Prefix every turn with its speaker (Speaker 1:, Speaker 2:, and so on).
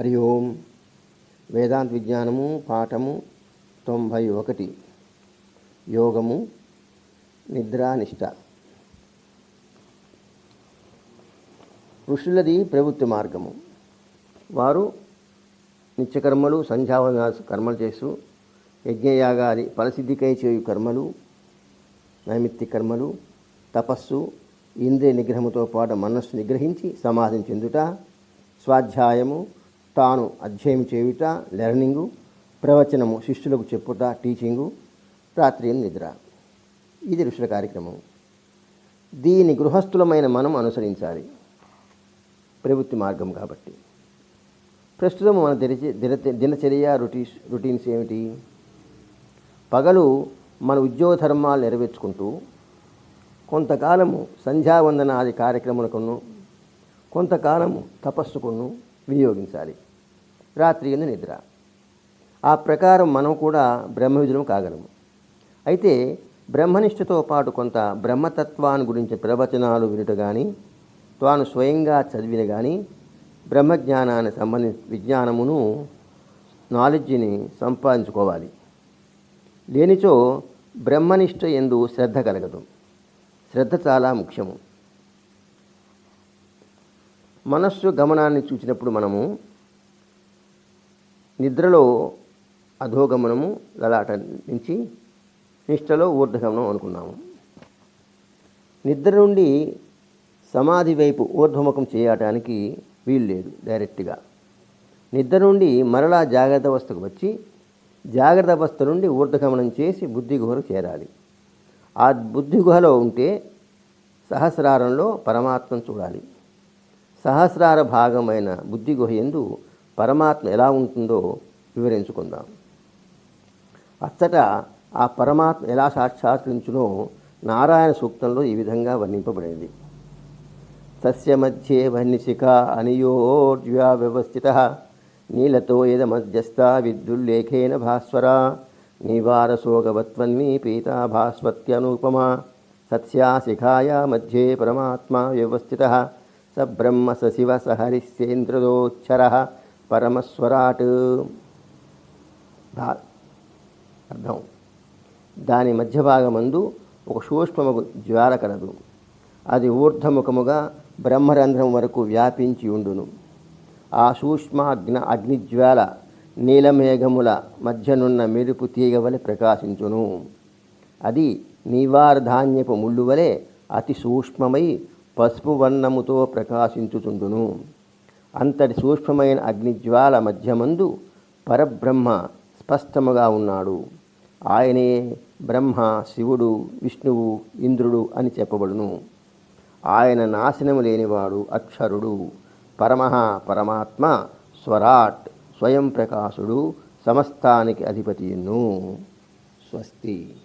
Speaker 1: హరి ఓం. వేదాంత విజ్ఞానము పాఠము తొంభై ఒకటి. యోగము నిద్రానిష్ట. ఋషులది ప్రవృత్తి మార్గము. వారు నిత్యకర్మలు సంధ్యావన కర్మలు చేస్తూ యజ్ఞయాగాది ఫలసిద్ధికై చేయు కర్మలు నైమిత్తి కర్మలు తపస్సు ఇంద్రియ నిగ్రహముతో పాటు మనస్సు నిగ్రహించి సమాధిని చెందుట స్వాధ్యాయము తాను అధ్యయనం చేయుట లెర్నింగు ప్రవచనము శిష్యులకు చెప్పుట టీచింగు రాత్రియం నిద్ర. ఇది ఋషుల కార్యక్రమం. దీని గృహస్థులమైన మనం అనుసరించాలి. ప్రవృత్తి మార్గం కాబట్టి. ప్రస్తుతం మన దినచ దినచర్య రొటీస్ రొటీన్స్ ఏమిటి? పగలు మన ఉద్యోగ ధర్మాలు నెరవేర్చుకుంటూ కొంతకాలము సంధ్యావందనాది కార్యక్రమాలకును కొంతకాలము తపస్సుకును వినియోగించాలి. రాత్రి ఎందు నిద్ర. ఆ ప్రకారం మనం కూడా బ్రహ్మవిధులం కాగలము. అయితే బ్రహ్మనిష్టతో పాటు కొంత బ్రహ్మతత్వాన్ని గురించి ప్రవచనాలు వినుట కానీ తాను స్వయంగా చదివిన కానీ బ్రహ్మజ్ఞానాన్ని సంబంధి విజ్ఞానమును నాలెడ్జిని సంపాదించుకోవాలి. లేనిచో బ్రహ్మనిష్ట ఎందు శ్రద్ధ కలగదు. శ్రద్ధ చాలా ముఖ్యము. మనస్సు గమనాన్ని చూసినప్పుడు మనము నిద్రలో అధోగమనము లలాట నుంచి నిష్టలో ఊర్ధగమనం అనుకున్నాము. నిద్ర నుండి సమాధి వైపు ఊర్ధ్వముఖం చేయటానికి వీలు లేదు డైరెక్ట్గా. నిద్ర నుండి మరలా జాగ్రత్త అవస్థకు వచ్చి జాగ్రత్త అవస్థ నుండి ఊర్ధగమనం చేసి బుద్ధి గుహలు చేరాలి. ఆ బుద్ధి గుహలో ఉంటే సహస్రారంలో పరమాత్మను చూడాలి. సహస్రార భాగమైన బుద్ధి గుహ ఎందు పరమాత్మ ఎలా ఉంటుందో వివరించుకుందాం. అచ్చట ఆ పరమాత్మ ఎలా సాక్షాత్కరించునో నారాయణ సూక్తంలో ఈ విధంగా వర్ణింపబడింది. సస్య మధ్యే వన్నిశిఖ అనియోర్జ్యా వ్యవస్థిత. నీలతో యదమధ్యస్థ విద్యుల్లేఖేన భాస్వర. నివారశోగవత్వన్వి పీతా భాస్వత్యనూపమా. సత్యా శిఖాయా మధ్యే పరమాత్మా వ్యవస్థిత. స బ్రహ్మ సశివ శివ పరమస్వరాట్. దా అర్థం. దాని మధ్య భాగమందు ఒక సూక్ష్మము జ్వాల కలదు. అది ఊర్ధముఖముగా బ్రహ్మరంధ్రం వరకు వ్యాపించి ఉండును. ఆ సూక్ష్మ అగ్న అగ్నిజ్వాల నీలమేఘముల మధ్యనున్న మెరుపు తీగవలె ప్రకాశించును. అది నీవారధాన్యపు ముళ్ళు వలె అతి సూక్ష్మమై పసుపు వర్ణముతో ప్రకాశించుచుండును. అంతటి సూక్ష్మమైన అగ్నిజ్వాల మధ్యమందు పరబ్రహ్మ స్పష్టముగా ఉన్నాడు. ఆయనే బ్రహ్మ శివుడు విష్ణువు ఇంద్రుడు అని చెప్పబడును. ఆయన నాశనము లేనివాడు అక్షరుడు. పరమః పరమాత్మ స్వరాట్ స్వయం ప్రకాశుడు సమస్తానికి అధిపతియును స్వస్తి.